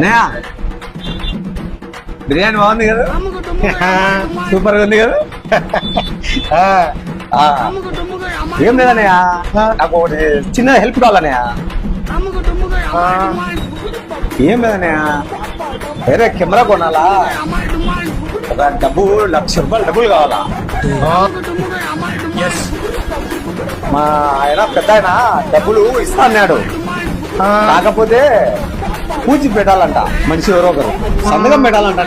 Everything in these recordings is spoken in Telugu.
అన్నయ్య? బిర్యానీ బాగుంది కదా? సూపర్గా ఉంది కదా. ఏం లేదన్నయ్య? నాకు ఒకటి చిన్న హెల్ప్ కావాలన్నయ్య. ఏం లేదన్నయ్య? వేరే కెమెరా కొనాలా? ఒక డబ్బు లక్ష రూపాయలు డబ్బులు కావాలా? మా ఆయన పెద్ద ఆయన డబ్బులు ఇస్తా అన్నాడు. కాకపోతే పూచి పెట్టాలంట మనిషి ఎవరో ఒకరు సంతకం పెట్టాలంట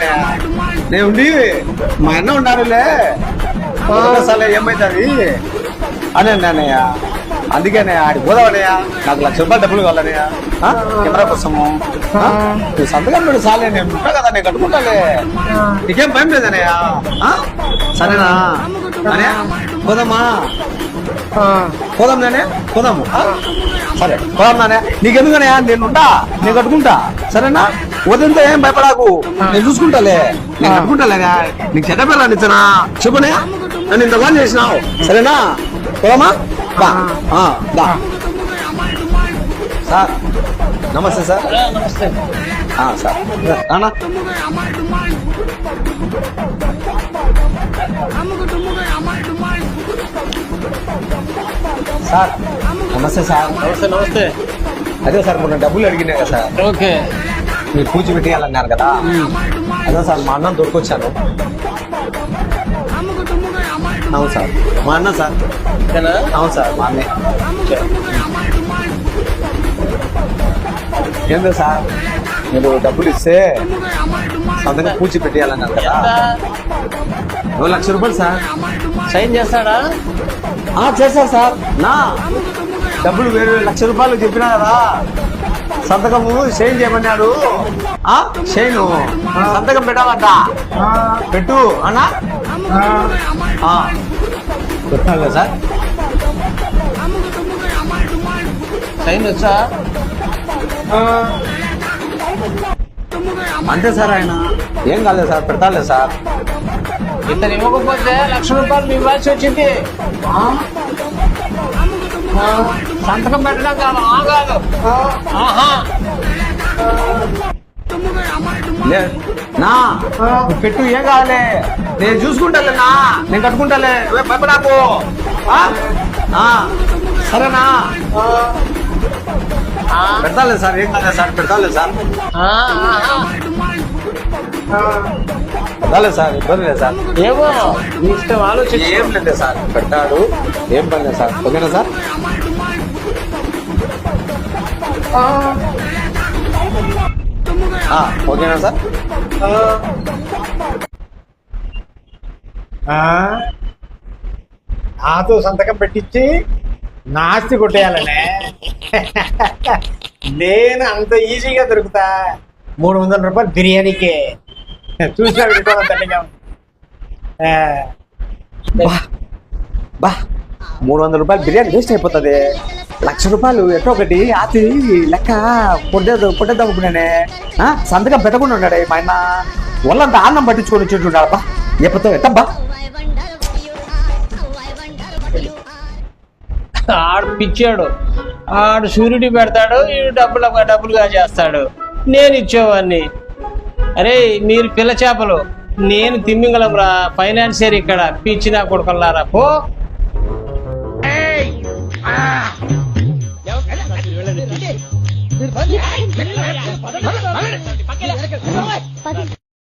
నేను ఉండి మా అన్న ఉన్నారులే సరే ఏమైతుంది అని అన్నయ్య అందుకేనే ఆడికి పోదామన్నయ్య నాకు లక్ష రూపాయలు డబ్బులు కావాలన్నయ్య. ఆ? కెమెరా కోసము? నువ్వు సంతకం పెడు చాలే నేను ఉంటా కదా నేను కట్టుకుంటాలే. నీకేం భయం లేదన్నయ్య ఆ? సరేనా? అనే పోదామా? పోదాం నానే పోదాము? సరే పోదాం నానే నీకెందుకనే నేను ఉంటా నేను కట్టుకుంటా. సరేనా? వదిలితే ఏం భయపడాకు. నేను చూసుకుంటాలే. నేను కట్టుకుంటాలేగా నీకు చెడ్డ పిల్లని ఇచ్చనా చెప్పునే నన్ను ఇంత బాగా చేసినావు. సరేనా? పోదామా. సార్ నమస్తే సార్. నమస్తే. సార్. రానా సార్ నమస్తే సార్. నమస్తే నమస్తే. అదే సార్ మొన్న డబ్బులు అడిగినాయి కదా సార్. ఓకే. మీరు పూచి పెట్టేయాలన్నారు కదా. అదే సార్ మా అన్నం దొరికొచ్చాను అవును సార్. మా అన్న సార్. అవును సార్ మా అన్నే. ఏందో సార్? మీరు డబ్బులు ఇస్తే సంతకం పూచి పెట్టేయాలన్నారు కదా. ఓ లక్ష రూపాయలు సార్. సైన్ చేస్తాడా? ఆ చేశారు సార్. నా డబ్బులు వేరు వేరు లక్ష రూపాయలు చెప్పినా కదా. సంతకము షైన్ చేయమన్నాడు. ఆ షైన్ సంతకం పెట్టాలంట. పెట్టు అన్నా. పెట్టాలి కదా సార్? సైన్ వచ్చా? అంతే సార్ ఆయన. ఏం కాలేదు సార్ పెడతాలే సార్. ఇతను ఇవ్వకపోతే లక్ష రూపాయలు మీ ఇవ్వాల్సి వచ్చింది. సంతకం పెట్టడం కాదు ఆ కాదు. ఆహా. నా పెట్టు ఏం కావాలి నేను చూసుకుంటాలే నా. నేను కట్టుకుంటాలే. భయపడాకు. సరేనా ఆ, పెడతాలే సార్ ఏం కాలేదు సార్ పెడతాలే సార్. పెడతాలే సార్ ఇబ్బంది లేదు సార్. ఏమో ఇష్టం ఆలోచించి. ఏం లేదు సార్ పెడతాడు ఏం పని లేదు సార్ ఓకేనా సార్? ఓకేనా సార్? ఆ? నాతో సంతకం పెట్టించి నాస్తి కొట్టేయాలనే. నేను అంత ఈజీగా దొరుకుతా. మూడు వందల రూపాయలు బిర్యానీకే. చూసినా బా. మూడు వందల రూపాయలు బిర్యానీ వేస్ట్ అయిపోతుంది. లక్ష రూపాయలు ఎట్టో ఒకటి ఆతి లెక్క పొట్టేద్దాం పొట్టేద్దాం అనుకున్నానే. ఆ, సంతకం పెట్టకుండా ఉన్నాడే మా ఆయన వాళ్ళంతా అన్నం పట్టించుకొని వచ్చేట్టున్నాడు బా ఎప్పుతో ఎట్టబ్బా ఆడు పిచ్చాడు. ఆడు షూరిటీ పెడతాడు ఈ డబ్బులు డబ్బులుగా చేస్తాడు. నేను ఇచ్చేవాడిని. అరే మీరు పిల్ల చేపలు. నేను తిమ్మింగళం రా ఫైనాన్సియర్ ఇక్కడ పిచ్చిన కొడుకులారా పో. Hey!